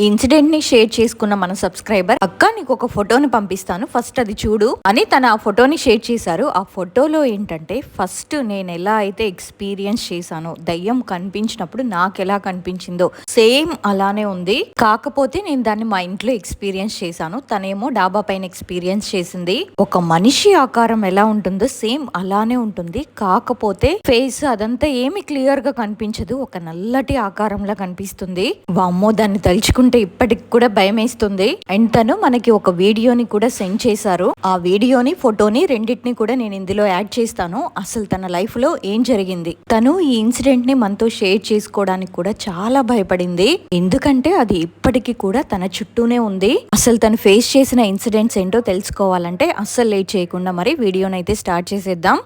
ఇన్సిడెంట్ని share చేసుకున్న మన subscriber అక్క నీకు ఒక ఫోటోని పంపిస్తాను. ఫస్ట్ అది చూడు. అని తన ఆ ఫోటోని షేర్ చేశారు. ఆ ఫోటోలో ఏంటంటే ఫస్ట్ నేను ఎలా అయితే ఎక్స్పీరియన్స్ చేశానో దయ్యం కనిపించినప్పుడు నాకు ఎలా కనిపించిందో సేమ్ అలానే ఉంది. కాకపోతే నేను దాన్ని మా ఇంట్లో ఎక్స్పీరియన్స్ చేశాను. తనేమో డాబా పైన ఎక్స్పీరియన్స్ చేసింది. ఒక మనిషి ఆకారం ఎలా ఉంటుందో సేమ్ అలానే ఉంటుంది. కాకపోతే ఫేస్ అదంతా ఏమి క్లియర్గా కనిపించదు. ఒక నల్లటి ఆకారంలా కనిపిస్తుంది. వామ్మో దాన్ని తలుచుకుంటే ఇప్పటికి కూడా భయం వేస్తుంది అండ్ తను మనకి ఒక వీడియోని కూడా సెండ్ చేశారు. ఆ వీడియోని ఫోటోని రెండింటిని కూడా నేను ఇందులో యాడ్ చేస్తాను. అసలు తన లైఫ్లో ఏం జరిగింది? తను ఈ ఇన్సిడెంట్ని మనతో షేర్ చేసుకోవడానికి కూడా చాలా భయపడింది. ఎందుకంటే అది ఇప్పటికీ కూడా తన చుట్టూనే ఉంది. అసలు తను ఫేస్ చేసిన ఇన్సిడెంట్స్ ఏంటో తెలుసుకోవాలంటే అస్సలు లేట్ చేయకుండా మరి వీడియోని అయితే స్టార్ట్ చేసేద్దాం.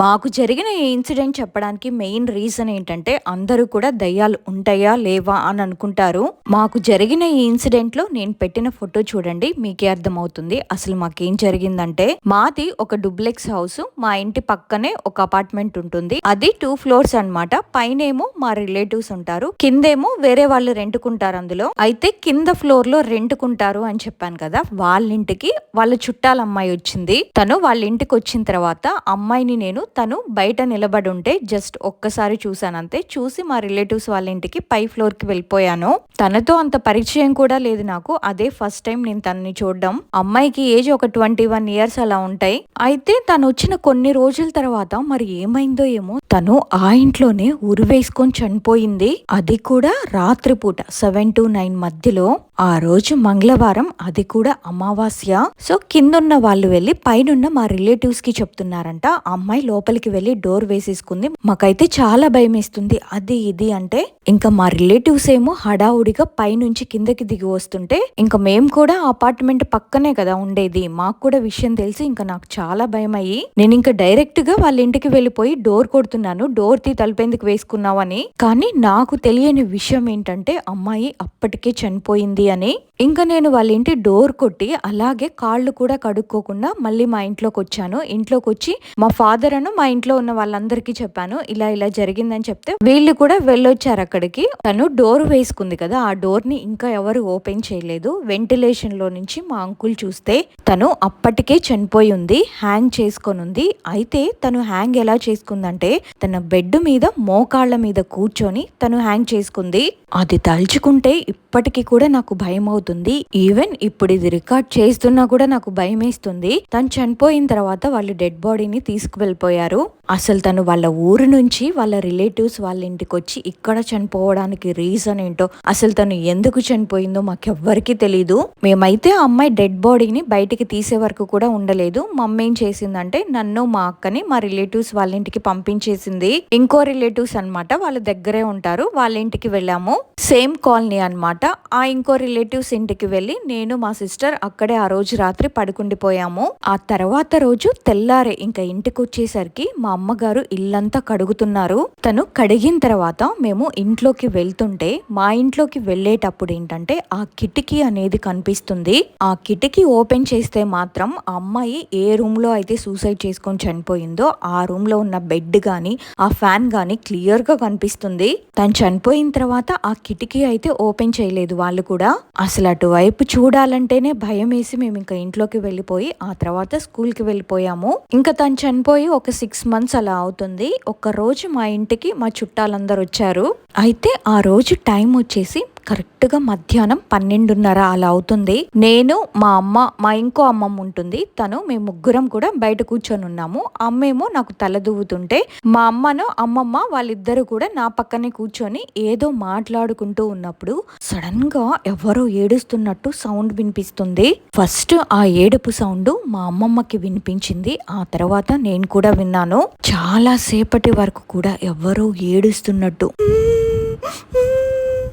మాకు జరిగిన ఈ ఇన్సిడెంట్ చెప్పడానికి మెయిన్ రీజన్ ఏంటంటే అందరూ కూడా దయ్యాలు ఉంటాయా లేవా అని అనుకుంటారు. మాకు జరిగిన ఈ ఇన్సిడెంట్లో నేను పెట్టిన ఫోటో చూడండి మీకే అర్థమవుతుంది. అసలు మాకేం జరిగిందంటే మాది ఒక డూప్లెక్స్ హౌస్ మా ఇంటి పక్కనే ఒక అపార్ట్మెంట్ ఉంటుంది. అది టూ ఫ్లోర్స్ అన్నమాట. పైనేమో మా రిలేటివ్స్ ఉంటారు కిందేమో వేరే వాళ్ళు రెంటుకుంటారు అందులో. అయితే కింద ఫ్లోర్లో రెంటుకుంటారు అని చెప్పాను కదా వాళ్ళ ఇంటికి వాళ్ళ చుట్టాల అమ్మాయి వచ్చింది. తను వాళ్ళ ఇంటికి వచ్చిన తర్వాత అమ్మాయిని నేను తను బయట నిలబడి ఉంటే జస్ట్ ఒక్కసారి చూసాను అంతే చూసి మా రిలేటివ్స్ వాళ్ళ ఇంటికి పై ఫ్లోర్కి వెళ్ళిపోయాను. తనతో అంత పరిచయం కూడా లేదు నాకు. అదే ఫస్ట్ టైం నేను తనని చూడడం. అమ్మాయికి ఏజ్ ఒక ట్వంటీ వన్ ఇయర్స్ అలా ఉంటాయి. అయితే తను వచ్చిన కొన్ని రోజుల తర్వాత మరి ఏమైందో ఏమో తను ఆ ఇంట్లోనే ఉరివేసుకొని చనిపోయింది. అది కూడా రాత్రిపూట సెవెన్ టు నైన్ మధ్యలో. ఆ రోజు మంగళవారం అది కూడా అమావాస్య. సో కిందున్న వాళ్ళు వెళ్ళి పైనున్న మా రిలేటివ్స్కి చెప్తున్నారంట అమ్మాయిలో అమ్మాయి లోపలికి వెళ్ళి డోర్ వేసేసుకుంది. మాకైతే చాలా భయం వేస్తుంది అది ఇది అంటే ఇంకా మా రిలేటివ్స్ ఏమో హడావుడిగా పైనుంచి కిందకి దిగి వస్తుంటే ఇంకా మేము కూడా అపార్ట్మెంట్ పక్కనే కదా ఉండేది. మాకు కూడా విషయం తెలిసి ఇంకా నాకు చాలా భయం అయ్యి నేను ఇంకా డైరెక్ట్గా వాళ్ళ ఇంటికి వెళ్ళిపోయి డోర్ కొడుతున్నాను. డోర్ తీ తలుపేందుకు వేసుకున్నావని కానీ నాకు తెలియని విషయం ఏంటంటే అమ్మాయి అప్పటికే చనిపోయింది అని. ఇంకా నేను వాళ్ళ ఇంటి డోర్ కొట్టి అలాగే కాళ్ళు కూడా కడుక్కోకుండా మళ్ళీ మా ఇంట్లోకి వచ్చాను ఇంట్లోకి వచ్చి మా ఫాదర్ అను మా ఇంట్లో ఉన్న వాళ్ళందరికీ చెప్పాను ఇలా ఇలా జరిగిందని చెప్తే వీళ్ళు కూడా వెళ్ళొచ్చారు అక్కడికి. తను డోర్ వేసుకుంది కదా ఆ డోర్ని ఇంకా ఎవరు ఓపెన్ చేయలేదు. వెంటిలేషన్లో నుంచి మా అంకుల్ చూస్తే తను అప్పటికే చనిపోయి ఉంది హ్యాంగ్ చేసుకొని ఉంది. అయితే తను హ్యాంగ్ ఎలా చేసుకుందంటే తన బెడ్ మీద మోకాళ్ళ మీద కూర్చొని తను హ్యాంగ్ చేసుకుంది. అది తలుచుకుంటే ఇప్పటికీ కూడా నాకు భయం అవుతుంది ఈవెన్ ఇప్పుడు ఇది రికార్డ్ చేస్తున్నా కూడా నాకు భయం వేస్తుంది తను చనిపోయిన తర్వాత వాళ్ళు డెడ్ బాడీని తీసుకువెళ్ళిపోయారు. అసలు తను వాళ్ళ ఊరు నుంచి వాళ్ళ రిలేటివ్స్ వాళ్ళ ఇంటికి వచ్చి ఇక్కడ చనిపోవడానికి రీజన్ ఏంటో అసలు తను ఎందుకు చనిపోయిందో మాకెవ్వరికి తెలీదు. మేమైతే ఆ అమ్మాయి డెడ్ బాడీని బయటికి తీసే వరకు కూడా ఉండలేదు. మమ్మీ ఏం చేసిందంటే నన్ను మా అక్కని మా రిలేటివ్స్ వాళ్ళ ఇంటికి పంపించేసింది. ఇంకో రిలేటివ్స్ అన్నమాట వాళ్ళ దగ్గరే ఉంటారు. వాళ్ళ ఇంటికి వెళ్ళాము. సేమ్ కాలనీ అనమాట ఆ ఇంకో రిలేటివ్స్ ఇంటికి వెళ్ళి నేను మా సిస్టర్ అక్కడే ఆ రోజు రాత్రి పడుకుండిపోయాము. ఆ తర్వాత రోజు తెల్లారే ఇంకా ఇంటికి వచ్చేసరికి మా అమ్మగారు ఇల్లంతా కడుగుతున్నారు. తను కడిగిన తర్వాత మేము ఇంట్లోకి వెళ్తుంటే మా ఇంట్లోకి వెళ్ళేటప్పుడు ఏంటంటే ఆ కిటికీ అనేది కనిపిస్తుంది. ఆ కిటికీ ఓపెన్ చేస్తే మాత్రం ఆ అమ్మాయి ఏ రూమ్లో అయితే సూసైడ్ చేసుకొని చనిపోయిందో ఆ రూమ్లో ఉన్న బెడ్ గాని ఆ ఫ్యాన్ గాని క్లియర్గా కనిపిస్తుంది. తను చనిపోయిన తర్వాత ఆ కిటికీ అయితే ఓపెన్ చేయలేదు వాళ్ళు కూడా. అసలు అటువైపు చూడాలంటేనే భయం వేసి మేము ఇంకా ఇంట్లోకి వెళ్ళిపోయి ఆ తర్వాత స్కూల్కి వెళ్ళిపోయాము. ఇంకా తను చనిపోయి ఒక సిక్స్ మంత్స్ అలా అవుతుంది. ఒక రోజు మా ఇంటికి మా చుట్టాలందరూ వచ్చారు అయితే ఆ రోజు టైం వచ్చేసి కరెక్ట్గా మధ్యాహ్నం పన్నెండున్నర అలా అవుతుంది. నేను మా అమ్మ మా ఇంకో అమ్మమ్మ ఉంటుంది. తను మేము ముగ్గురం కూడా బయట కూర్చొని ఉన్నాము. అమ్మేమో నాకు తల దువ్వుతుంటే మా అమ్మను అమ్మమ్మ వాళ్ళిద్దరు కూడా నా పక్కనే కూర్చొని ఏదో మాట్లాడుకుంటూ ఉన్నప్పుడు సడన్గా ఎవరో ఏడుస్తున్నట్టు సౌండ్ వినిపిస్తుంది. ఫస్ట్ ఆ ఏడుపు సౌండ్ మా అమ్మమ్మకి వినిపించింది. ఆ తర్వాత నేను కూడా విన్నాను. చాలా సేపటి వరకు కూడా ఎవరో ఏడుస్తున్నట్టు.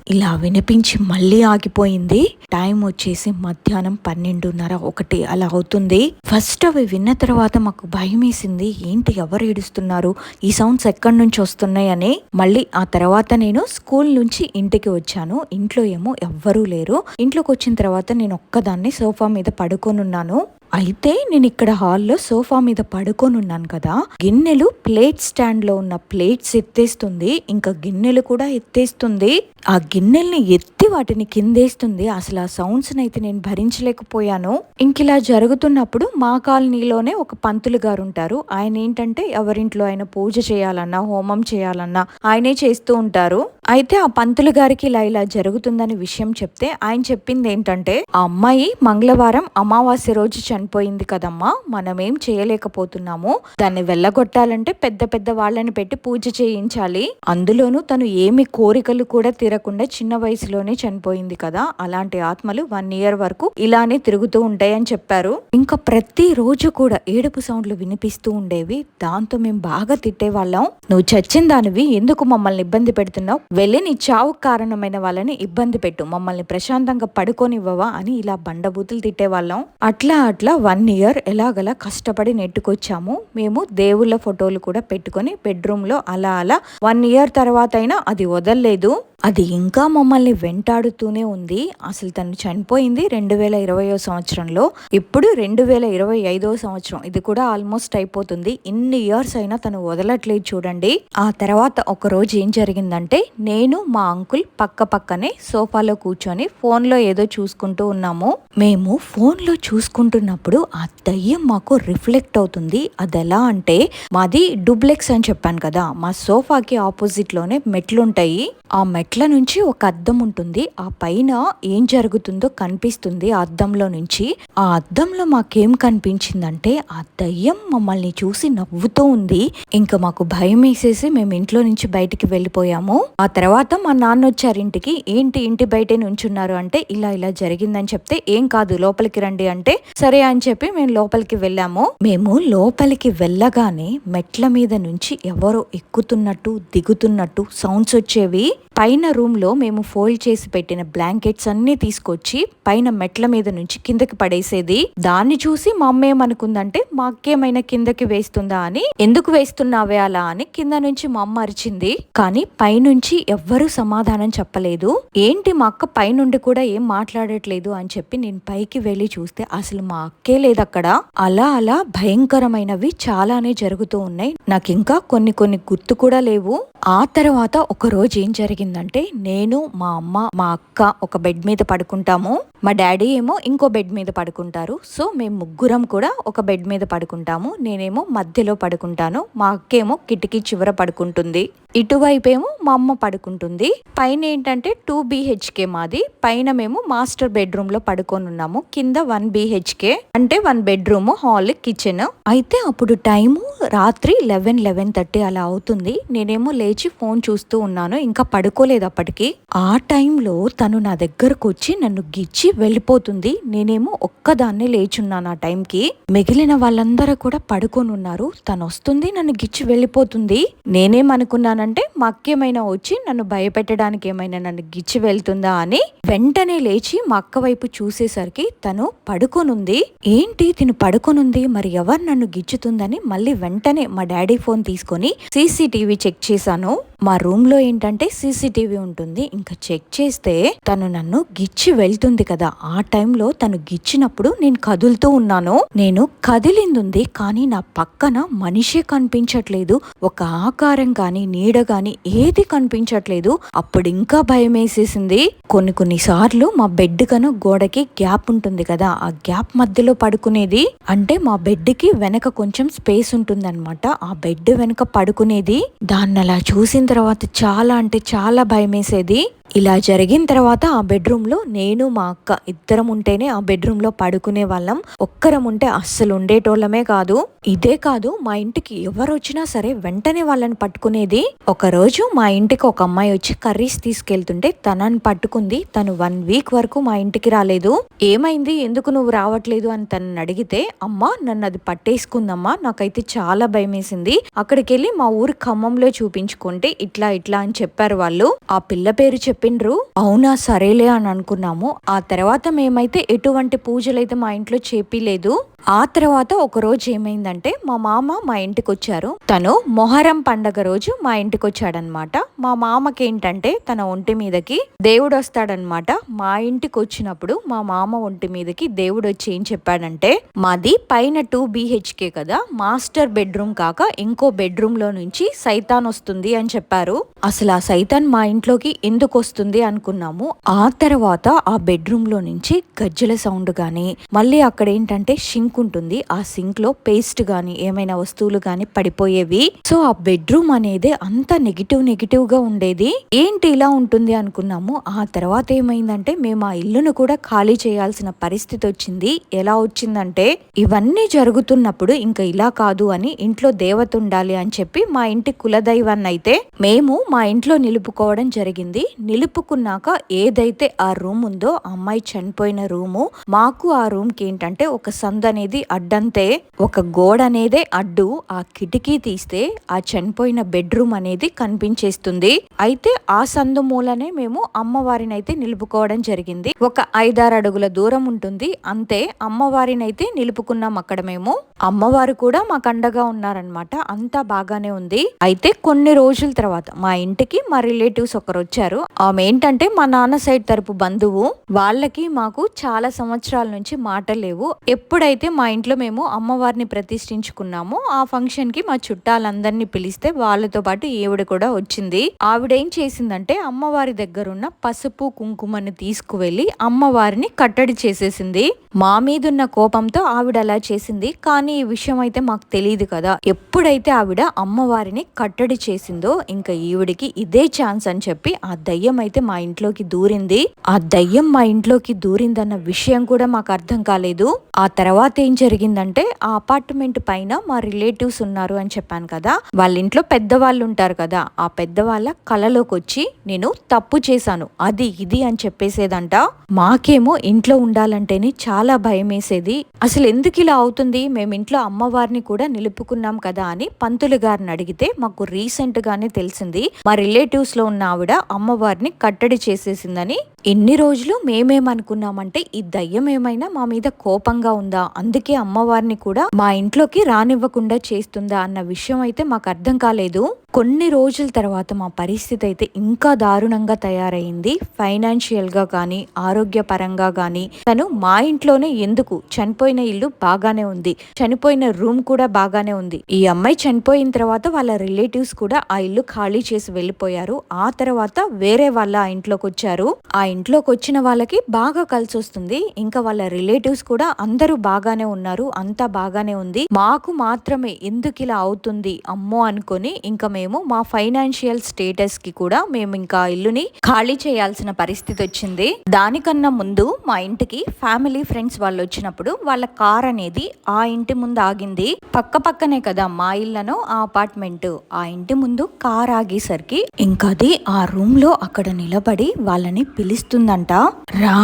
ఇలా వినిపించి మళ్ళీ ఆగిపోయింది. టైం వచ్చేసి మధ్యాహ్నం పన్నెండున్నర ఒకటి అలా అవుతుంది. ఫస్ట్ అవి విన్న తర్వాత మాకు భయం వేసింది. ఏంటి ఎవరు ఏడుస్తున్నారు? ఈ సౌండ్స్ ఎక్కడి నుంచి వస్తున్నాయి అని. మళ్ళీ ఆ తర్వాత నేను స్కూల్ నుంచి ఇంటికి వచ్చాను. ఇంట్లో ఏమో ఎవ్వరూ లేరు. ఇంట్లోకి వచ్చిన తర్వాత నేను ఒక్కదాన్ని సోఫా మీద పడుకొని ఉన్నాను. అయితే నేను ఇక్కడ హాల్లో సోఫా మీద పడుకొని ఉన్నాను కదా. గిన్నెలు ప్లేట్ స్టాండ్లో ఉన్న ప్లేట్స్ ఎత్తేస్తుంది. ఇంకా గిన్నెలు కూడా ఎత్తేస్తుంది. ఆ గిన్నెల్ని ఎత్తి వాటిని కిందేస్తుంది. అసలు ఆ సౌండ్స్ అయితే నేను భరించలేకపోయాను. ఇంక ఇలా జరుగుతున్నప్పుడు మా కాలనీలోనే ఒక పంతులు గారు ఉంటారు. ఆయన ఏంటంటే ఎవరింట్లో ఆయన పూజ చేయాలన్నా హోమం చేయాలన్నా ఆయనే చేస్తూ ఉంటారు. అయితే ఆ పంతులు గారికి ఇలా ఇలా జరుగుతుందని విషయం చెప్తే ఆయన చెప్పింది ఏంటంటే ఆ అమ్మాయి మంగళవారం అమావాస్య రోజు చనిపోయింది కదమ్మా మనం ఏం చేయలేకపోతున్నాము. దాన్ని వెళ్ళగొట్టాలంటే పెద్ద పెద్ద వాళ్ళని పెట్టి పూజ చేయించాలి. అందులోనూ తను ఏమి కోరికలు కూడా తీరకుండా చిన్న వయసులోనే చనిపోయింది కదా అలాంటి ఆత్మలు వన్ ఇయర్ వరకు ఇలానే తిరుగుతూ ఉంటాయని చెప్పారు. ఇంకా ప్రతి రోజు కూడా ఏడుపు సౌండ్లు వినిపిస్తూ ఉండేవి. దాంతో మేము బాగా తిట్టేవాళ్ళం. నువ్వు చచ్చిన దానివి ఎందుకు మమ్మల్ని ఇబ్బంది పెడుతున్నావు? వెళ్ళి నీ చావు కారణమైన వాళ్ళని ఇబ్బంది పెట్టు. మమ్మల్ని ప్రశాంతంగా పడుకోనివ్వవా అని ఇలా బండబూతులు తిట్టేవాళ్ళం. అట్లా అట్లా వన్ ఇయర్ ఎలాగలా కష్టపడి నెట్టుకొచ్చాము. మేము దేవుళ్ళ ఫోటోలు కూడా పెట్టుకొని బెడ్రూమ్లో అలా అలా వన్ ఇయర్ తర్వాత అయినా అది వదలలేదు. అది ఇంకా మమ్మల్ని వెంటాడుతూనే ఉంది. అసలు తను చనిపోయింది రెండు వేల ఇరవయో సంవత్సరంలో. ఇప్పుడు రెండు వేల ఇరవై ఐదో సంవత్సరం. ఇది కూడా ఆల్మోస్ట్ అయిపోతుంది. ఇన్ని ఇయర్స్ అయినా తను వదలట్లేదు చూడండి. ఆ తర్వాత ఒక రోజు ఏం జరిగిందంటే నేను మా అంకుల్ పక్క పక్కనే సోఫాలో కూర్చొని ఫోన్లో ఏదో చూసుకుంటూ ఉన్నాము. మేము ఫోన్లో చూసుకుంటున్నప్పుడు ఆ దయ్యం మాకు రిఫ్లెక్ట్ అవుతుంది. అది ఎలా అంటే మాది డూప్లెక్స్ అని చెప్పాను కదా మా సోఫాకి ఆపోజిట్లోనే మెట్లుంటాయి. ఆ మెట్ల నుంచి ఒక అద్దం ఉంటుంది. ఆ పైన ఏం జరుగుతుందో కనిపిస్తుంది ఆ అద్దంలో నుంచి. ఆ అద్దంలో మాకేం కనిపించిందంటే ఆ దయ్యం మమ్మల్ని చూసి నవ్వుతూ ఉంది. ఇంకా మాకు భయం వేసేసి మేము ఇంట్లో నుంచి బయటికి వెళ్ళిపోయాము. ఆ తర్వాత మా నాన్న వచ్చారు ఇంటికి. ఏంటి ఇంటి బయటే నుంచున్నారు అంటే ఇలా ఇలా జరిగిందని చెప్తే ఏం కాదు లోపలికి రండి అంటే సరే అని చెప్పి మేము లోపలికి వెళ్ళాము. మేము లోపలికి వెళ్ళగానే మెట్ల మీద నుంచి ఎవరో ఎక్కుతున్నట్టు దిగుతున్నట్టు సౌండ్స్ వచ్చేవి. పైన రూమ్లో మేము ఫోల్డ్ చేసి పెట్టిన బ్లాంకెట్స్ అన్ని తీసుకొచ్చి పైన మెట్ల మీద నుంచి కిందకి పడేసేది. దాన్ని చూసి మా అమ్మ ఏమనుకుందంటే మా అక్కేమైనా కిందకి వేస్తుందా అని. ఎందుకు వేస్తున్నావే అలా అని కింద నుంచి మా అమ్మ అరిచింది. కానీ పైనుంచి ఎవ్వరూ సమాధానం చెప్పలేదు. ఏంటి మా అక్క పైనుండి కూడా ఏం మాట్లాడట్లేదు అని చెప్పి నేను పైకి వెళ్ళి చూస్తే అసలు మా అక్కే లేదు అక్కడ అలా అలా భయంకరమైనవి చాలానే జరుగుతూ ఉన్నాయి. నాకు ఇంకా కొన్ని కొన్ని గుర్తు కూడా లేవు. ఆ తర్వాత ఒక రోజు ఏం జరిగిందంటే నేను మా అమ్మ మా అక్క ఒక బెడ్ మీద పడుకుంటాము. మా డాడీ ఏమో ఇంకో బెడ్ మీద పడుకుంటారు. సో మేము ముగ్గురం కూడా ఒక బెడ్ మీద పడుకుంటాము. నేనేమో మధ్యలో పడుకుంటాను. మా అక్క ఏమో కిటికీ చివర పడుకుంటుంది. ఇటువైపు ఏమో మా అమ్మ పడుకుంటుంది. పైన ఏంటంటే టూ బీహెచ్కే మాది. పైన మేము మాస్టర్ బెడ్రూమ్లో పడుకొని ఉన్నాము కింద వన్ బీహెచ్కే అంటే వన్ బెడ్రూమ్ హాల్ కిచెన్ అయితే అప్పుడు టైము రాత్రి లెవెన్ లెవెన్ థర్టీ అలా అవుతుంది. నేనేమో లేచి ఫోన్ చూస్తూ ఉన్నాను. ఇంకా పడుకోలేదు అప్పటికి. ఆ టైంలో తను నా దగ్గరకు వచ్చి నన్ను గిచ్చి వెళ్ళిపోతుంది. నేనేమో ఒక్కదాన్నే లేచున్నాను ఆ టైంకి. మిగిలిన వాళ్ళందరూ కూడా పడుకొని ఉన్నారు. తను వస్తుంది నన్ను గిచ్చి వెళ్ళిపోతుంది. నేనేమనుకున్నానంటే మా ఏమైనా వచ్చి నన్ను భయపెట్టడానికి ఏమైనా నన్ను గిచ్చి వెళ్తుందా అని వెంటనే లేచి మా అక్క వైపు చూసేసరికి తను పడుకొనుంది. ఏంటి తిను పడుకొనుంది? మరి ఎవరు నన్ను గిచ్చుతుందని మళ్ళీ వెంటనే మా డాడీ ఫోన్ తీసుకొని సీసీటీవీ చెక్ చేశాను. మా రూమ్లో ఏంటంటే సీసీటీవీ ఉంటుంది. ఇంకా చెక్ చేస్తే తను నన్ను గిచ్చి వెళ్తుంది కదా. ఆ టైంలో తను గిచ్చినప్పుడు నేను కదులుతూ ఉన్నాను. నేను కదిలింది కానీ నా పక్కన మనిషే కనిపించట్లేదు. ఒక ఆకారం కానీ నీడ కానీ ఏది కనిపించట్లేదు. అప్పుడు ఇంకా భయం వేసేసింది కొన్ని కొన్ని సార్లు మా బెడ్ కను గోడకి గ్యాప్ ఉంటుంది కదా ఆ గ్యాప్ మధ్యలో పడుకునేది అంటే మా బెడ్కి వెనక కొంచెం స్పేస్ ఉంటుంది ఆ బెడ్ వెనక పడుకునేది దాన్ని అలా చూసిన తర్వాత చాలా అంటే చాలా భయమేసేది. ఇలా జరిగిన తర్వాత ఆ బెడ్రూమ్లో నేను మా అక్క ఇద్దరం ఉంటేనే ఆ బెడ్రూమ్లో పడుకునే వాళ్ళం. ఒక్కరం ఉంటే అస్సలు ఉండేటోళ్ళమే కాదు. ఇదే కాదు మా ఇంటికి ఎవరు వచ్చినా సరే వెంటనే వాళ్ళని పట్టుకునేది. ఒక రోజు మా ఇంటికి ఒక అమ్మాయి వచ్చి కర్రీస్ తీసుకెళ్తుంటే తనని పట్టుకుంది. తను వన్ వీక్ వరకు మా ఇంటికి రాలేదు. ఏమైంది? ఎందుకు నువ్వు రావట్లేదు? అని తనని అడిగితే అమ్మ నన్ను అది పట్టేసుకుందమ్మా. నాకైతే చాలా భయమేసింది. అక్కడికి వెళ్ళి మా ఊరి ఖమ్మంలో చూపించుకుంటే ఇట్లా ఇట్లా అని చెప్పారు వాళ్ళు. ఆ పిల్ల పేరు చెప్పిండ్రు? అవునా సరేలే అని అనుకున్నాము. ఆ తర్వాత మేమైతే ఎటువంటి పూజలైతే మా ఇంట్లో చేపిలేదు. ఆ తర్వాత ఒక రోజు ఏమైందంటే మా మామ మా ఇంటికి వచ్చారు తను మొహరం పండగ రోజు మా ఇంటికి వచ్చాడనమాట మా మామకి ఏంటంటే తన ఒంటి మీదకి దేవుడు వస్తాడనమాట మా ఇంటికి వచ్చినప్పుడు మా మామ ఒంటి మీదకి దేవుడు వచ్చి ఏం చెప్పాడంటే మాది పైన టూ బిహెచ్కే కదా మాస్టర్ బెడ్రూమ్ కాక ఇంకో బెడ్రూమ్లో నుంచి సైతాన్ వస్తుంది అని చెప్పారు. అసలు ఆ సైతాన్ మా ఇంట్లోకి ఎందుకు వస్తుంది అనుకున్నాము. ఆ తర్వాత ఆ బెడ్రూమ్లో నుంచి గజ్జల సౌండ్ గానీ మళ్ళీ అక్కడ ఏంటంటే షింక్ సింక్ ఉంటుంది. ఆ సింక్లో పేస్ట్ కానీ ఏమైనా వస్తువులు కానీ పడిపోయేవి. సో ఆ బెడ్రూమ్ అనేది అంత నెగిటివ్ నెగిటివ్గా ఉండేది. ఏంటి ఇలా ఉంటుంది అనుకున్నాము. ఆ తర్వాత ఏమైందంటే మేము ఆ ఇల్లును కూడా ఖాళీ చేయాల్సిన పరిస్థితి వచ్చింది. ఎలా వచ్చిందంటే ఇవన్నీ జరుగుతున్నప్పుడు ఇంకా ఇలా కాదు అని ఇంట్లో దేవత ఉండాలి అని చెప్పి మా ఇంటి కులదైవాన్ని అయితే మేము మా ఇంట్లో నిలుపుకోవడం జరిగింది. నిలుపుకున్నాక ఏదైతే ఆ రూమ్ ఉందో అమ్మాయి చనిపోయిన రూము మాకు ఆ రూమ్కి ఏంటంటే ఒక సంద అనేది అడ్డంతే ఒక గోడ అనేదే అడ్డు ఆ కిటికీ తీస్తే ఆ చనిపోయిన బెడ్రూమ్ అనేది కనిపించేస్తుంది. అయితే ఆ సందు మూలనే మేము అమ్మవారిని అయితే నిలుపుకోవడం జరిగింది. ఒక ఐదారు అడుగుల దూరం ఉంటుంది. అంతే అమ్మవారిని అయితే నిలుపుకున్నాం అక్కడ మేము. అమ్మవారు కూడా మాకు అండగా ఉన్నారనమాట అంతా బాగానే ఉంది. అయితే కొన్ని రోజుల తర్వాత మా ఇంటికి మా రిలేటివ్స్ ఒకరు వచ్చారు. ఆమె ఏంటంటే మా నాన్న సైడ్ తరపు బంధువు. వాళ్ళకి మాకు చాలా సంవత్సరాల నుంచి మాట లేవు ఎప్పుడైతే మా ఇంట్లో మేము అమ్మవారిని ప్రతిష్ఠించుకున్నాము. ఆ ఫంక్షన్కి మా చుట్టాలందరినీ పిలిస్తే వాళ్ళతో పాటు ఈవిడ కూడా వచ్చింది. ఆవిడ ఏం చేసిందంటే అమ్మవారి దగ్గర ఉన్న పసుపు కుంకుమను తీసుకువెళ్ళి అమ్మవారిని కట్టడి చేసేసింది. మా మీదున్న కోపంతో ఆవిడ అలా చేసింది. కానీ ఈ విషయం అయితే మాకు తెలియదు కదా. ఎప్పుడైతే ఆవిడ అమ్మవారిని కట్టడి చేసిందో ఇంకా ఈవిడికి ఇదే ఛాన్స్ అని చెప్పి ఆ దయ్యం అయితే మా ఇంట్లోకి దూరింది. ఆ దయ్యం మా ఇంట్లోకి దూరిందన్న విషయం కూడా మాకు అర్థం కాలేదు. ఆ తర్వాత ఏం జరిగిందంటే ఆ అపార్ట్మెంట్ పైన మా రిలేటివ్స్ ఉన్నారు అని చెప్పాను కదా. వాళ్ళ ఇంట్లో పెద్దవాళ్ళు ఉంటారు కదా. ఆ పెద్దవాళ్ళ కళలోకి వచ్చి నేను తప్పు చేశాను. అది ఇది అని చెప్పేసేదంట. మాకేమో ఇంట్లో ఉండాలంటేనే చాలా భయం వేసేది అసలు ఎందుకు ఇలా అవుతుంది? మేము ఇంట్లో అమ్మవారిని కూడా నిలుపుకున్నాం కదా అని పంతులు గారిని అడిగితే మాకు రీసెంట్ గానే తెలిసింది. మా రిలేటివ్స్లో ఉన్న ఆవిడ అమ్మవారిని కట్టడి చేసేసిందని ఎన్ని రోజులు మేమేమనుకున్నామంటే ఈ దయ్యం ఏమైనా మా మీద కోపంగా ఉందా? అందుకే అమ్మవారిని కూడా మా ఇంట్లోకి రానివ్వకుండా చేస్తుందా? అన్న విషయం అయితే మాకు అర్థం కాలేదు. కొన్ని రోజుల తర్వాత మా పరిస్థితి అయితే ఇంకా దారుణంగా తయారైంది. ఫైనాన్షియల్గా కానీ ఆరోగ్యపరంగా కానీ తను మా ఇంట్లోనే ఎందుకు? చనిపోయిన ఇల్లు బాగానే ఉంది. చనిపోయిన రూమ్ కూడా బాగానే ఉంది. ఈ అమ్మాయి చనిపోయిన తర్వాత వాళ్ళ రిలేటివ్స్ కూడా ఆ ఇల్లు ఖాళీ చేసి వెళ్ళిపోయారు. ఆ తర్వాత వేరే వాళ్ళ ఆ ఇంట్లోకి వచ్చారు ఆ ఇంట్లోకి వచ్చిన వాళ్ళకి బాగా కలిసి వస్తుంది ఇంకా వాళ్ళ రిలేటివ్స్ కూడా అందరూ బాగానే ఉన్నారు. అంతా బాగానే ఉంది. మాకు మాత్రమే ఎందుకు ఇలా అవుతుంది అమ్మో అనుకొని ఇంకా మేము మా ఫైనాన్షియల్ స్టేటస్కి కూడా మేము ఇంకా ఇల్లుని ఖాళీ చేయాల్సిన పరిస్థితి వచ్చింది. దానికన్నా ముందు మా ఇంటికి ఫ్యామిలీ ఫ్రెండ్స్ వాళ్ళు వచ్చినప్పుడు వాళ్ళ కార్ అనేది ఆ ఇంటి ముందు ఆగింది. పక్క పక్కనే కదా మా ఇళ్ళను ఆ అపార్ట్మెంట్. ఆ ఇంటి ముందు కార్ ఆగేసరికి ఇంకా అది ఆ రూమ్లో అక్కడ నిలబడి వాళ్ళని పిలుస్తుందంట రా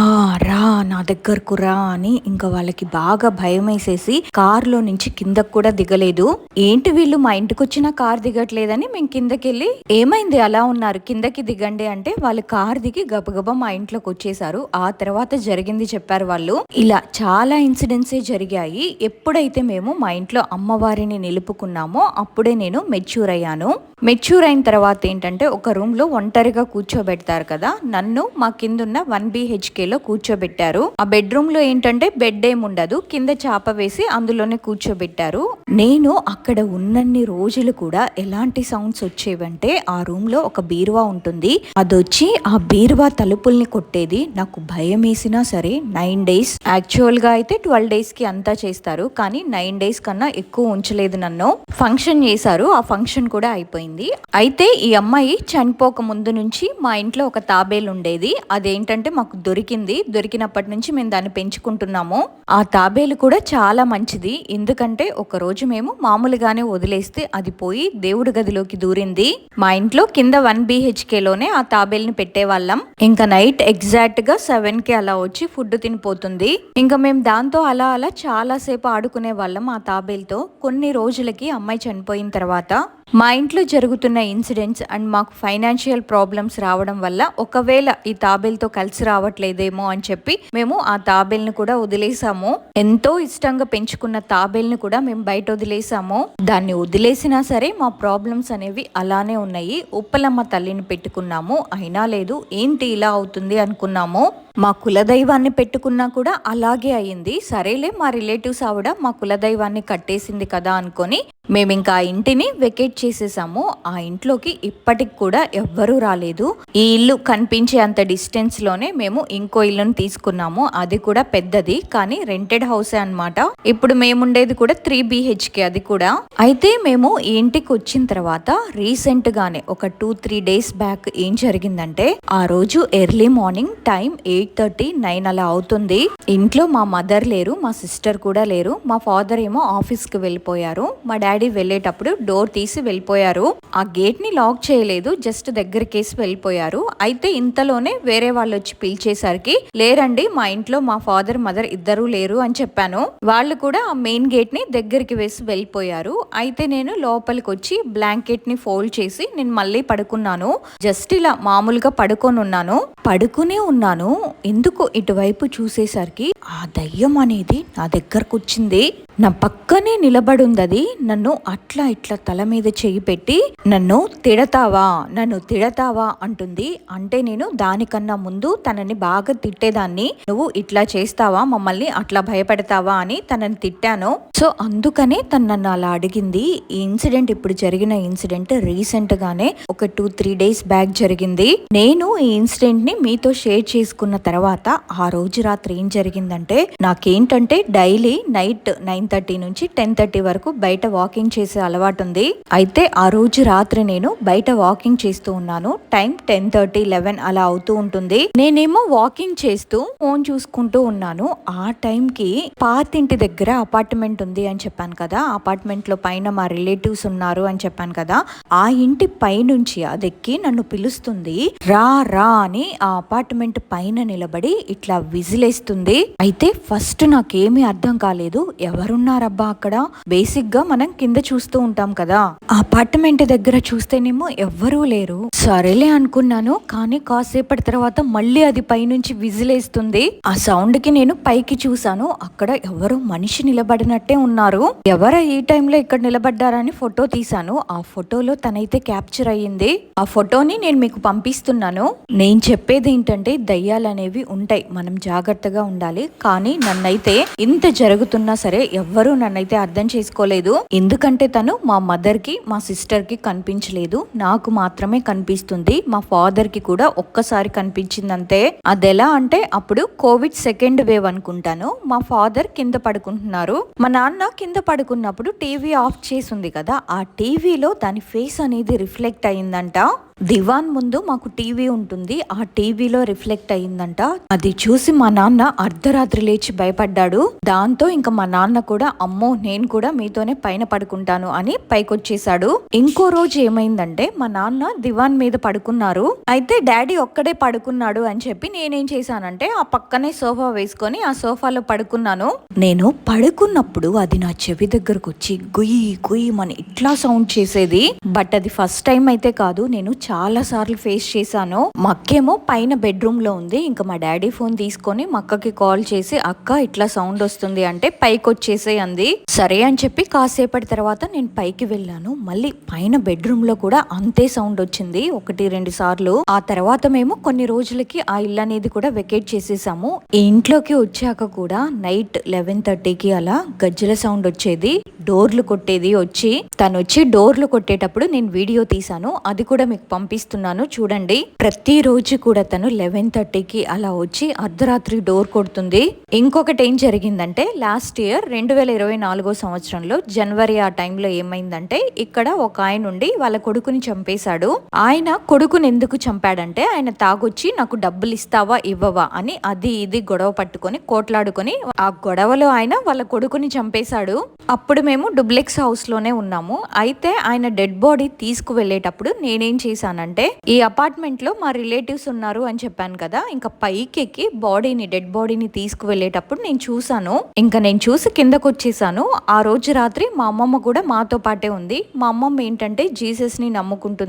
రా నా దగ్గరకు రా అని ఇంకా వాళ్ళకి బాగా భయం వేసేసి కారులో నుంచి కిందకు కూడా దిగలేదు. ఏంటి వీళ్ళు మా ఇంటికి వచ్చిన కార్ దిగట్లేదని మేము కిందకి వెళ్ళి ఏమైంది అలా ఉన్నారు? కిందకి దిగండి అంటే వాళ్ళు కార్ దిగి గబగబా మా ఇంట్లోకి వచ్చేసారు ఆ తర్వాత జరిగింది చెప్పారు వాళ్ళు. ఇలా చాలా ఇన్సిడెంట్సే జరిగాయి. ఎప్పుడైతే మేము మా ఇంట్లో అమ్మవారిని నిలుపుకున్నామో అప్పుడే నేను మెచ్యూర్ అయ్యాను. మెచ్యూర్ అయిన తర్వాత ఏంటంటే ఒక రూమ్లో ఒంటరిగా కూర్చోబెడతారు కదా నన్ను మా కింద ఉన్న వన్ బిహెచ్కే లో కూర్చోబెట్టారు. ఆ బెడ్రూమ్లో ఏంటంటే బెడ్ ఏం ఉండదు. కింద చాప వేసి అందులోనే కూర్చోబెట్టారు. నేను అక్కడ ఉన్నన్ని రోజులు కూడా ఎలాంటి సౌండ్స్ వచ్చేవంటే ఆ రూమ్లో ఒక బీరువా ఉంటుంది. అదొచ్చి ఆ బీరువా తలుపుల్ని కొట్టేది. నాకు భయం వేసినా సరే నైన్ డేస్. యాక్చువల్గా అయితే ట్వెల్వ్ డేస్కి అంతా చేస్తారు. కానీ నైన్ డేస్ కన్నా ఎక్కువ ఉంచలేదు నన్ను. ఫంక్షన్ చేశారు. ఆ ఫంక్షన్ కూడా అయిపోయింది. అయితే ఈ అమ్మాయి చనిపోక ముందు నుంచి మా ఇంట్లో ఒక తాబేలు ఉండేది. అదేంటంటే మాకు దొరికింది. దొరికినప్పటి నుంచి మేము దాన్ని పెంచుకుంటున్నాము. ఆ తాబేలు కూడా చాలా మంచిది. ఎందుకంటే ఒక రోజు మేము మామూలుగానే వదిలేస్తే అది పోయి దేవుడి గదిలోకి దూరింది. మా ఇంట్లో కింద వన్లోనే ఆ తాబేల్ని పెట్టేవాళ్ళం. ఇంకా నైట్ ఎగ్జాక్ట్గా సెవెన్కి అలా వచ్చి ఫుడ్ తినిపోతుంది. ఇంకా మేము దాంతో అలా అలా చాలా సేపు ఆడుకునే వాళ్ళం ఆ తాబేల్తో. కొన్ని రోజులకి అమ్మాయి చనిపోయిన తర్వాత మా ఇంట్లో జరుగుతున్న ఇన్సిడెంట్స్ అండ్ మాకు ఫైనాన్షియల్ ప్రాబ్లమ్స్ రావడం వల్ల ఒకవేళ ఈ తాబేల్తో కలిసి రావట్లేదేమో అని చెప్పి మేము ఆ తాబేల్ని కూడా వదిలేసాము. ఎంతో ఇష్టంగా పెంచుకున్న తాబేల్ని కూడా మేము బయట వదిలేసాము. దాన్ని వదిలేసినా సరే మా ప్రాబ్లమ్స్ అనేవి అలానే ఉన్నాయి. ఉప్పలమ్మ తల్లిని పెట్టుకున్నాము. అయినా లేదు ఏంటి ఇలా అవుతుంది అనుకున్నాము. మా కులదైవాన్ని పెట్టుకున్నా కూడా అలాగే అయింది. సరేలే మా రిలేటివ్స్ ఆవిడ మా కులదైవాన్ని కట్టేసింది కదా అనుకొని మేము ఇంకా ఆ ఇంటిని వెకేట్ చేసేసాము. ఆ ఇంట్లోకి ఇప్పటికి కూడా ఎవ్వరూ రాలేదు. ఈ ఇల్లు కనిపించే అంత డిస్టెన్స్లోనే మేము ఇంకో ఇల్లును తీసుకున్నాము. అది కూడా పెద్దది కానీ రెంటెడ్ హౌసే అనమాట ఇప్పుడు మేముండేది కూడా త్రీ బిహెచ్కే అది కూడా. అయితే మేము ఈ ఇంటికి వచ్చిన తర్వాత రీసెంట్ గానే ఒక టూ త్రీ డేస్ బ్యాక్ ఏం జరిగిందంటే ఆ రోజు early morning time eight thirty nine అలా అవుతుంది. ఇంట్లో మా మదర్ లేరు మా సిస్టర్ కూడా లేరు. మా ఫాదర్ ఏమో ఆఫీస్కి వెళ్ళిపోయారు. మా డాడీ వెళ్ళేటప్పుడు డోర్ తీసి వెళ్ళిపోయారు. ఆ గేట్ని లాక్ చేయలేదు జస్ట్ దగ్గరికేసి వెళ్ళిపోయారు. అయితే ఇంతలోనే వేరే వాళ్ళు వచ్చి పిలిచేసరికి లేరండి మా ఇంట్లో మా ఫాదర్ మదర్ ఇద్దరు లేరు అని చెప్పాను. వాళ్ళు కూడా ఆ మెయిన్ గేట్ని దగ్గరికి వేసి వెళ్ళిపోయారు. అయితే నేను లోపలికి వచ్చి బ్లాంకెట్ని ఫోల్డ్ చేసి నేను మళ్ళీ పడుకున్నాను. జస్ట్ ఇలా మామూలుగా పడుకొని ఉన్నాను. పడుకునే ఉన్నాను. ఎందుకు ఇటువైపు చూసేసరికి ఆ దయ్యం అనేది నా దగ్గరకు వచ్చింది నా పక్కనే నిలబడుందది నన్ను అట్లా ఇట్లా తల మీద చేయి పెట్టి నన్ను తిడతావా నన్ను తిడతావా అంటుంది. అంటే నేను దానికన్నా ముందు తనని బాగా తిట్టేదాన్ని నువ్వు ఇట్లా చేస్తావా మమ్మల్ని అట్లా భయపెడతావా అని తనని తిట్టాను. సో అందుకనే తను నన్ను అలా అడిగింది. ఈ ఇన్సిడెంట్ ఇప్పుడు జరిగిన ఇన్సిడెంట్ రీసెంట్ గానే ఒక టూ త్రీ డేస్ బ్యాక్ జరిగింది. నేను ఈ ఇన్సిడెంట్ని మీతో షేర్ చేసుకున్న తర్వాత ఆ రోజు రాత్రి ఏం జరిగిందంటే నాకేంటంటే డైలీ నైట్ నైన్ థర్టీ నుంచి టెన్ థర్టీ వరకు బయట వాకింగ్ చేసే అలవాటు ఉంది. అయితే ఆ రోజు రాత్రి నేను బయట వాకింగ్ చేస్తూ ఉన్నాను. టైం టెన్ థర్టీ లెవెన్ అలా అవుతూ ఉంటుంది. నేనేమో వాకింగ్ చేస్తూ ఫోన్ చూసుకుంటూ ఉన్నాను. ఆ టైంకి పాతింటి దగ్గర అపార్ట్మెంట్ ఉంది అని చెప్పాను కదా. అపార్ట్మెంట్లో పైన మా రిలేటివ్స్ ఉన్నారు అని చెప్పాను కదా. ఆ ఇంటి పైనుంచి అదెక్కి నన్ను పిలుస్తుంది. రా రా అని ఆ అపార్ట్మెంట్ పైన నిలబడి ఇట్లా విజిలేస్తుంది. అయితే ఫస్ట్ నాకేమీ అర్థం కాలేదు. ఎవరు ఉన్నారబ్బా అక్కడ. బేసిక్గా మనం కింద చూస్తూ ఉంటాం కదా. అపార్ట్మెంట్ దగ్గర చూస్తేనేమో ఎవ్వరూ లేరు. సరేలే అనుకున్నాను కానీ కాసేపటి తర్వాత మళ్ళీ అది పైనుంచి విజిలేస్తుంది. ఆ సౌండ్కి నేను పైకి చూసాను అక్కడ ఎవరో మనిషి నిలబడినట్టే ఉన్నారు. ఎవరు ఈ టైంలో ఇక్కడ నిలబడ్డారని ఫోటో తీశాను. ఆ ఫోటోలో తనైతే క్యాప్చర్ అయ్యింది. ఆ ఫోటోని నేను మీకు పంపిస్తున్నాను. నేను చెప్పేది ఏంటంటే దయ్యాలు అనేవి ఉంటాయి. మనం జాగ్రత్తగా ఉండాలి. కానీ నన్నైతే ఇంత జరుగుతున్నా సరే ఎవ్వరూ నన్నైతే అర్థం చేసుకోలేదు. ఎందుకంటే తను మా మదర్కి మా సిస్టర్కి కనిపించలేదు. నాకు మాత్రమే కనిపిస్తుంది. మా ఫాదర్కి కూడా ఒక్కసారి కనిపించిందంతే. అది అదెలా అంటే అప్పుడు కోవిడ్ సెకండ్ వేవ్ అనుకుంటాను. మా ఫాదర్ కింద పడుకుంటున్నారు. మా నాన్న కింద పడుకున్నప్పుడు టీవీ ఆఫ్ చేసి ఉంది కదా ఆ టీవీలో దాని ఫేస్ అనేది రిఫ్లెక్ట్ అయిందంట. దివాన్ ముందు మాకు టీవీ ఉంటుంది. ఆ టీవీలో రిఫ్లెక్ట్ అయిందంట అది చూసి మా నాన్న అర్ధరాత్రి లేచి భయపడ్డాడు. దాంతో ఇంకా మా నాన్న కూడా అమ్మో నేను కూడా మీతోనే పైన పడుకుంటాను అని పైకొచ్చేసాడు ఇంకో రోజు ఏమైందంటే మా నాన్న దివాన్ మీద పడుకున్నారు. అయితే డాడీ ఒక్కడే పడుకున్నాడు అని చెప్పి నేనేం చేశానంటే ఆ పక్కనే సోఫా వేసుకొని ఆ సోఫాలో పడుకున్నాను. నేను పడుకున్నప్పుడు అది నా చెవి దగ్గరకు వచ్చి గుయ్యి గుయ్యి మన ఇట్లా సౌండ్ చేసేది. బట్ అది ఫస్ట్ టైం అయితే కాదు నేను చాలా సార్లు ఫేస్ చేశాను. మక్కేమో పైన బెడ్రూమ్లో ఉంది. ఇంకా మా డాడీ ఫోన్ తీసుకొని మా అక్కకి కాల్ చేసి అక్క ఇట్లా సౌండ్ వస్తుంది అంటే పైకి వచ్చేసే అంది సరే అని చెప్పి కాసేపటి తర్వాత నేను పైకి వెళ్ళాను. మళ్ళీ పైన బెడ్రూమ్లో కూడా అంతే సౌండ్ వచ్చింది. ఒకటి రెండు సార్లు. ఆ తర్వాత మేము కొన్ని రోజులకి ఆ ఇల్లు అనేది కూడా వెకేట్ చేసేసాము. ఈ ఇంట్లోకి వచ్చాక కూడా నైట్ లెవెన్ థర్టీకి అలా గజ్జల సౌండ్ వచ్చేది. డోర్లు కొట్టేది వచ్చి తను వచ్చి డోర్లు కొట్టేటప్పుడు నేను వీడియో తీశాను. అది కూడా మీకు పంపిస్తున్నాను చూడండి. ప్రతిరోజు కూడా తను లెవెన్ థర్టీకి అలా వచ్చి అర్ధరాత్రి డోర్ కొడుతుంది. ఇంకొకటి ఏం జరిగిందంటే లాస్ట్ ఇయర్ రెండు వేల ఇరవై నాలుగో సంవత్సరంలో జనవరి ఆ టైంలో ఏమైందంటే ఇక్కడ ఒక ఆయన ఉండి వాళ్ళ కొడుకుని చంపేశాడు. ఆయన కొడుకుని ఎందుకు చంపాడంటే ఆయన తాగొచ్చి నాకు డబ్బులు ఇస్తావా ఇవ్వవా అని అది ఇది గొడవ పట్టుకొని కోట్లాడుకొని ఆ గొడవలో ఆయన వాళ్ళ కొడుకుని చంపేశాడు. అప్పుడు మేము డూప్లెక్స్ హౌస్లోనే ఉన్నాము. అయితే ఆయన డెడ్ బాడీ తీసుకువెళ్ళేటప్పుడు నేనేం చేశానంటే ఈ అపార్ట్మెంట్లో మా రిలేటివ్స్ ఉన్నారు అని చెప్పాను కదా ఇంకా పైకి ఎక్కి బాడీని డెడ్ బాడీని తీసుకువెళ్ళేటప్పుడు నేను చూశాను. ఇంకా నేను చూసి కిందకు వచ్చేసాను ఆ రోజు రాత్రి మా అమ్మమ్మ కూడా మాతో పాటే ఉంది. మా అమ్మమ్మ ఏంటంటే జీసస్ని నమ్ముకుంటుంది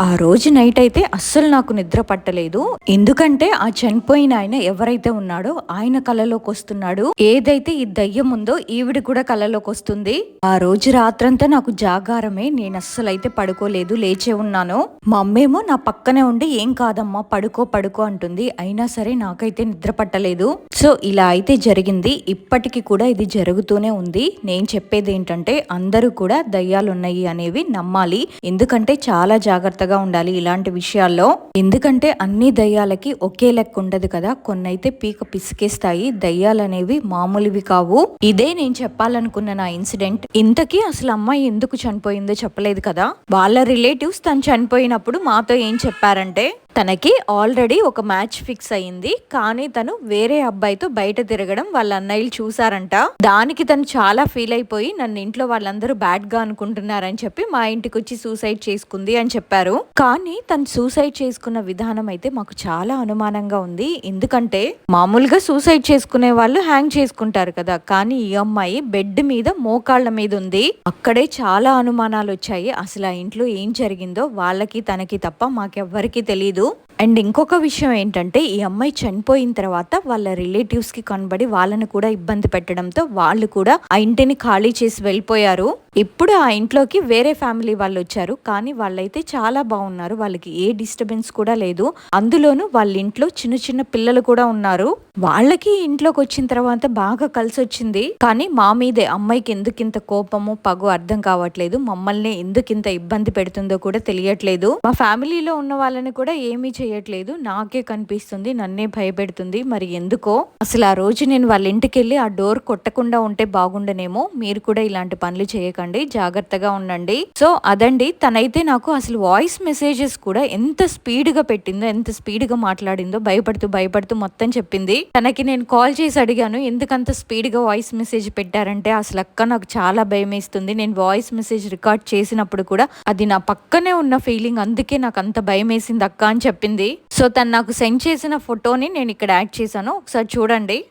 ఆ రోజు నైట్ అయితే అస్సలు నాకు నిద్ర పట్టలేదు. ఎందుకంటే ఆ చనిపోయిన ఆయన ఎవరైతే ఉన్నాడో ఆయన కళలోకి వస్తున్నాడు ఏదైతే ఈ దయ్యం ఉందో ఈవిడ కూడా కళలోకి వస్తుంది ఆ రోజు రాత్రంతా నాకు జాగారమే. నేను అస్సలు అయితే పడుకోలేదు. లేచే ఉన్నాను. మా అమ్మేమో నా పక్కనే ఉండి ఏం కాదమ్మా పడుకో పడుకో అంటుంది. అయినా సరే నాకైతే నిద్ర పట్టలేదు. సో ఇలా అయితే జరిగింది. ఇప్పటికీ కూడా ఇది జరుగుతూనే ఉంది. నేను చెప్పేది ఏంటంటే అందరూ కూడా దయ్యాలు ఉన్నాయి అనేవి నమ్మాలి. ఎందుకంటే చాలా జాగ్రత్తగా ఉండాలి ఇలాంటి విషయాల్లో. ఎందుకంటే అన్ని దయ్యాలకి ఒకే లెక్క ఉండదు కదా. కొన్నైతే పీక పిసికేస్తాయి. దయ్యాలనేవి మామూలువి కావు. ఇదే నేను చెప్పాలనుకున్న నా ఇన్సిడెంట్ ఇంతకీ అసలు అమ్మాయి ఎందుకు చనిపోయిందో చెప్పలేదు కదా. వాళ్ళ రిలేటివ్స్ తను చనిపోయినప్పుడు మాతో ఏం చెప్పారంటే తనకి ఆల్రెడీ ఒక మ్యాచ్ ఫిక్స్ అయింది కానీ తను వేరే అబ్బాయితో బయట తిరగడం వాళ్ళ అన్నయ్యలు చూసారంట దానికి తను చాలా ఫీల్ అయిపోయి నన్ను ఇంట్లో వాళ్ళందరూ బ్యాడ్గా అనుకుంటున్నారని చెప్పి మా ఇంటికి వచ్చి సూసైడ్ చేసుకుంది అని చెప్పారు. కానీ తను సూసైడ్ చేసుకున్న విధానం అయితే మాకు చాలా అనుమానంగా ఉంది. ఎందుకంటే మామూలుగా సూసైడ్ చేసుకునే వాళ్ళు హ్యాంగ్ చేసుకుంటారు కదా. కానీ ఈ అమ్మాయి బెడ్ మీద మోకాళ్ళ మీద ఉంది. అక్కడే చాలా అనుమానాలు వచ్చాయి. అసలు ఆ ఇంట్లో ఏం జరిగిందో వాళ్ళకి తనకి తప్ప మాకెవ్వరికి తెలియదు అండ్ ఇంకొక విషయం ఏంటంటే ఈ అమ్మాయి చనిపోయిన తర్వాత వాళ్ళ రిలేటివ్స్కి కనబడి వాళ్ళని కూడా ఇబ్బంది పెట్టడంతో వాళ్ళు కూడా ఆ ఇంటిని ఖాళీ చేసి వెళ్ళిపోయారు. ఇప్పుడు ఆ ఇంట్లోకి వేరే ఫ్యామిలీ వాళ్ళు వచ్చారు. కానీ వాళ్ళైతే చాలా బాగున్నారు. వాళ్ళకి ఏ డిస్టర్బెన్స్ కూడా లేదు. అందులోనూ వాళ్ళ ఇంట్లో చిన్న చిన్న పిల్లలు కూడా ఉన్నారు. వాళ్ళకి ఇంట్లోకి వచ్చిన తర్వాత బాగా కలిసి వచ్చింది. కానీ మా మీదే అమ్మాయికి ఎందుకు ఇంత కోపము పగు అర్థం కావట్లేదు. మమ్మల్ని ఎందుకు ఇంత ఇబ్బంది పెడుతుందో కూడా తెలియట్లేదు. మా ఫ్యామిలీలో ఉన్న వాళ్ళని కూడా ఏమీ చేయట్లేదు. నాకే కనిపిస్తుంది నన్నే భయపెడుతుంది. మరి ఎందుకో? అసలు ఆ రోజు నేను వాళ్ళ ఇంటికి వెళ్ళి ఆ డోర్ కొట్టకుండా ఉంటే బాగుండనేమో? మీరు కూడా ఇలాంటి పనులు చేయకండి. జాగ్రత్తగా ఉండండి. సో అదండి. తనైతే నాకు అసలు వాయిస్ మెసేజెస్ కూడా ఎంత స్పీడ్గా పెట్టిందో ఎంత స్పీడ్గా మాట్లాడిందో భయపడుతూ భయపడుతూ మొత్తం చెప్పింది. తనకి నేను కాల్ చేసి అడిగాను ఎందుకంత స్పీడ్గా వాయిస్ మెసేజ్ పెట్టారంటే అసలు అక్క నాకు చాలా భయం వేస్తుంది నేను వాయిస్ మెసేజ్ రికార్డ్ చేసినప్పుడు కూడా అది నా పక్కనే ఉన్న ఫీలింగ్ అందుకే నాకు అంత భయం వేసింది అక్క అని చెప్పింది. సో తను నాకు సెండ్ చేసిన ఫోటోని నేను ఇక్కడ యాడ్ చేశాను. ఒకసారి చూడండి.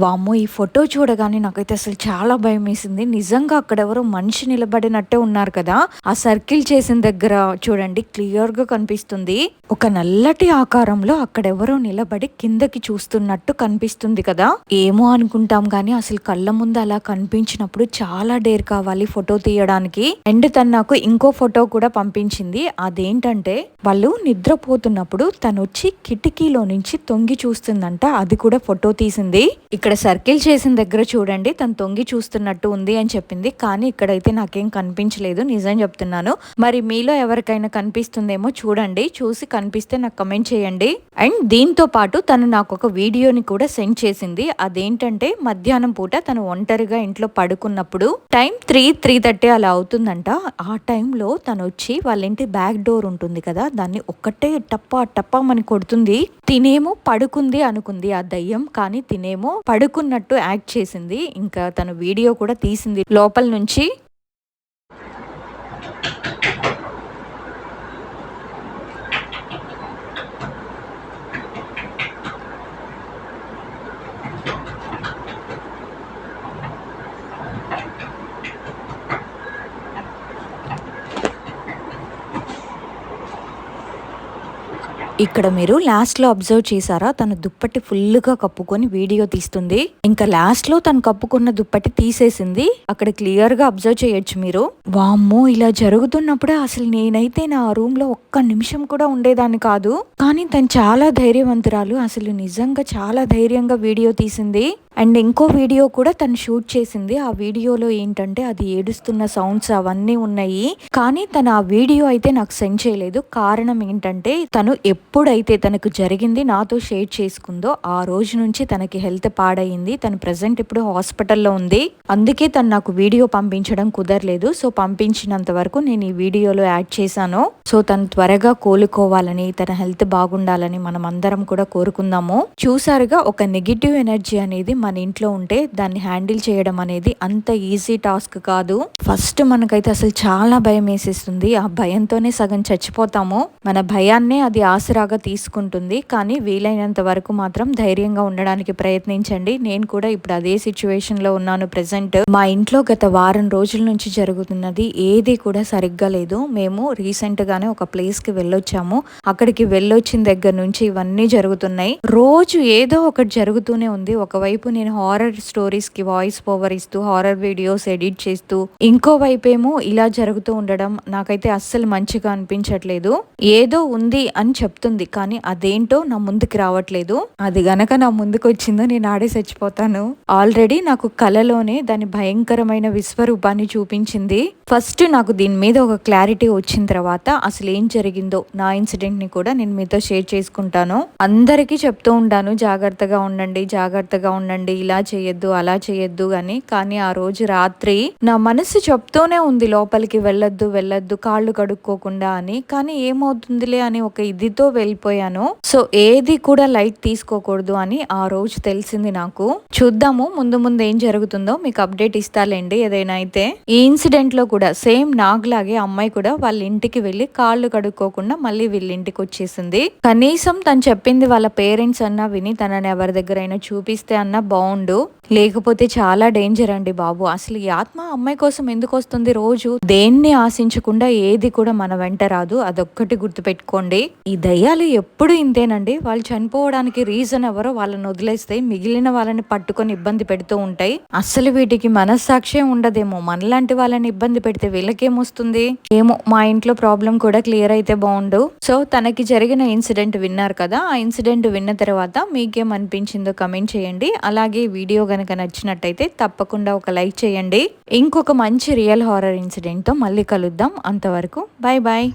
వామ్మో ఈ ఫోటో చూడగానే నాకైతే అసలు చాలా భయం వేసింది నిజంగా అక్కడ ఎవరో మనిషి నిలబడినట్టే ఉన్నారు కదా. ఆ సర్కిల్ చేసిన దగ్గర చూడండి క్లియర్గా కనిపిస్తుంది. ఒక నల్లటి ఆకారంలో అక్కడెవరో నిలబడి కిందకి చూస్తున్నట్టు కనిపిస్తుంది కదా. ఏమో అనుకుంటాం కానీ అసలు కళ్ళ ముందు అలా కనిపించినప్పుడు చాలా డేర్ కావాలి ఫోటో తీయడానికి. అండ్ తను నాకు ఇంకో ఫోటో కూడా పంపించింది. అదేంటంటే వాళ్ళు నిద్రపోతున్నప్పుడు తను వచ్చి కిటికీలో నుంచి తొంగి చూస్తుందంట అది కూడా ఫోటో తీసింది. ఇక్కడ సర్కిల్ చేసిన దగ్గర చూడండి తను తొంగి చూస్తున్నట్టు ఉంది అని చెప్పింది. కానీ ఇక్కడైతే నాకేం కనిపించలేదు నిజం చెప్తున్నాను. మరి మీలో ఎవరికైనా కనిపిస్తుందేమో చూడండి చూసి కనిపిస్తే నాకు కమెంట్ చేయండి. అండ్ దీంతో పాటు తను నాకు ఒక వీడియోని కూడా సెండ్ చేసింది. అదేంటంటే మధ్యాహ్నం పూట తను ఒంటరిగా ఇంట్లో పడుకున్నప్పుడు టైం త్రీ త్రీ థర్టీ అలా అవుతుందంట. ఆ టైంలో తను వచ్చి వాళ్ళ ఇంటి బ్యాక్ డోర్ ఉంటుంది కదా దాన్ని ఒక్కటే టప్ప టప్ప మని కొడుతుంది. తినేమో పడుకుంది అనుకుంది ఆ దయ్యం కానీ తినేమో పడుకున్నట్టు యాక్ట్ చేసింది. ఇంకా తను వీడియో కూడా తీసింది. లోపల నుంచి ఇక్కడ మీరు లాస్ట్లో అబ్జర్వ్ చేశారా? తన దుప్పటి ఫుల్గా కప్పుకొని వీడియో తీస్తుంది. ఇంకా లాస్ట్లో తను కప్పుకున్న దుప్పటి తీసేసింది. అక్కడ క్లియర్గా అబ్జర్వ్ చేయొచ్చు మీరు. వామ్మో ఇలా జరుగుతున్నప్పుడే అసలు నేనైతే నా రూమ్లో ఒక్క నిమిషం కూడా ఉండేదాన్ని కాదు. కానీ తను చాలా ధైర్యవంతురాలు. అసలు నిజంగా చాలా ధైర్యంగా వీడియో తీసింది. అండ్ ఇంకో వీడియో కూడా తను షూట్ చేసింది. ఆ వీడియోలో ఏంటంటే అది ఏడుస్తున్న సౌండ్స్ అవన్నీ ఉన్నాయి. కానీ తను ఆ వీడియో అయితే నాకు సెండ్ చేయలేదు. కారణం ఏంటంటే తను ఎప్పుడైతే తనకు జరిగింది నాతో షేర్ చేసుకుందో ఆ రోజు నుంచి తనకి హెల్త్ పాడయింది తను ప్రజెంట్ ఇప్పుడు హాస్పిటల్లో ఉంది. అందుకే తను నాకు వీడియో పంపించడం కుదరలేదు. సో పంపించినంత వరకు నేను ఈ వీడియోలో యాడ్ చేశాను. సో తను త్వరగా కోలుకోవాలని తన హెల్త్ బాగుండాలని మనం అందరం కూడా కోరుకుందాము. చూసారుగా ఒక నెగిటివ్ ఎనర్జీ అనేది మన ఇంట్లో ఉంటే దాన్ని హ్యాండిల్ చేయడం అనేది అంత ఈజీ టాస్క్ కాదు. ఫస్ట్ మనకైతే అసలు చాలా భయం వేసేస్తుంది. ఆ భయంతోనే సగం చచ్చిపోతాము. మన భయాన్నే అది ఆసరాగా తీసుకుంటుంది. కానీ వీలైనంత వరకు మాత్రం ధైర్యంగా ఉండడానికి ప్రయత్నించండి. నేను కూడా ఇప్పుడు అదే సిచ్యువేషన్లో ఉన్నాను ప్రెసెంట్. మా ఇంట్లో గత వారం రోజుల నుంచి జరుగుతున్నది ఏది కూడా సరిగ్గా లేదు. మేము రీసెంట్ గానే ఒక ప్లేస్కి వెళ్ళొచ్చాము. అక్కడికి వెళ్ళొచ్చిన దగ్గర నుంచి ఇవన్నీ జరుగుతున్నాయి. రోజు ఏదో ఒకటి జరుగుతూనే ఉంది. ఒకవైపు నేను హారర్ స్టోరీస్కి వాయిస్ ఓవర్ ఇస్తూ హారర్ వీడియోస్ ఎడిట్ చేస్తూ ఇంకో వైపు ఏమో ఇలా జరుగుతూ ఉండడం నాకైతే అస్సలు మంచిగా అనిపించట్లేదు. ఏదో ఉంది అని చెప్తుంది కానీ అదేంటో నా ముందుకు రావట్లేదు. అది గనక నా ముందుకు వచ్చిందో నేను ఆడే చచ్చిపోతాను. ఆల్రెడీ నాకు కలలోనే దాని భయంకరమైన విశ్వరూపాన్ని చూపించింది. ఫస్ట్ నాకు దీని మీద ఒక క్లారిటీ వచ్చిన తర్వాత అసలు ఏం జరిగిందో నా ఇన్సిడెంట్ని కూడా నేను మీతో షేర్ చేసుకుంటాను. అందరికీ చెప్తూ ఉంటాను జాగ్రత్తగా ఉండండి జాగ్రత్తగా ఉండండి. ఇలా చేయొద్దు అలా చేయొద్దు అని. కానీ ఆ రోజు రాత్రి నా మనసు చెప్తూనే ఉంది లోపలికి వెళ్ళొద్దు వెళ్ళొద్దు కాళ్ళు కడుక్కోకుండా అని. కానీ ఏమవుతుందిలే అని ఒక ఇదితో వెళ్ళిపోయాను. సో ఏది కూడా లైట్ తీసుకోకూడదు అని ఆ రోజు తెలిసింది నాకు. చూద్దాము ముందు ముందు ఏం జరుగుతుందో మీకు అప్డేట్ ఇస్తాలేండి ఏదైనా అయితే. ఈ ఇన్సిడెంట్లో కూడా సేమ్ నాగ్లాగే అమ్మాయి కూడా వాళ్ళ ఇంటికి వెళ్ళి కాళ్ళు కడుక్కోకుండా మళ్ళీ వీళ్ళ ఇంటికి వచ్చేసింది. కనీసం తను చెప్పింది వాళ్ళ పేరెంట్స్ అన్నా విని తనని ఎవరి దగ్గరైనా చూపిస్తే అన్నా బాగుండు. లేకపోతే చాలా డేంజర్ అండి బాబు. అసలు ఈ ఆత్మ అమ్మాయి కోసం ఎందుకు వస్తుంది రోజు? దేన్ని ఆశించకుండా ఏది కూడా మన వెంట రాదు. అదొక్కటి గుర్తుపెట్టుకోండి. ఈ దయ్యాలు ఎప్పుడు ఇంతేనండి. వాళ్ళు చనిపోవడానికి రీజన్ ఎవరో వాళ్ళని వదిలేస్తే మిగిలిన వాళ్ళని పట్టుకొని ఇబ్బంది పెడుతూ ఉంటాయి. అసలు వీటికి మనస్సాక్షే ఉండదేమో. మనలాంటి వాళ్ళని ఇబ్బంది పెడితే వీళ్ళకేమొస్తుంది ఏమో మా ఇంట్లో ప్రాబ్లం కూడా క్లియర్ అయితే బాగుండు. సో తనకి జరిగిన ఇన్సిడెంట్ విన్నారు కదా. ఆ ఇన్సిడెంట్ విన్న తర్వాత మీకేమనిపించిందో కమెంట్ చేయండి. అలా అలాగే వీడియో గనక నచ్చినట్టయితే తప్పకుండా ఒక లైక్ చేయండి. ఇంకొక మంచి రియల్ హారర్ ఇన్సిడెంట్తో మళ్ళీ కలుద్దాం. అంతవరకు బాయ్ బాయ్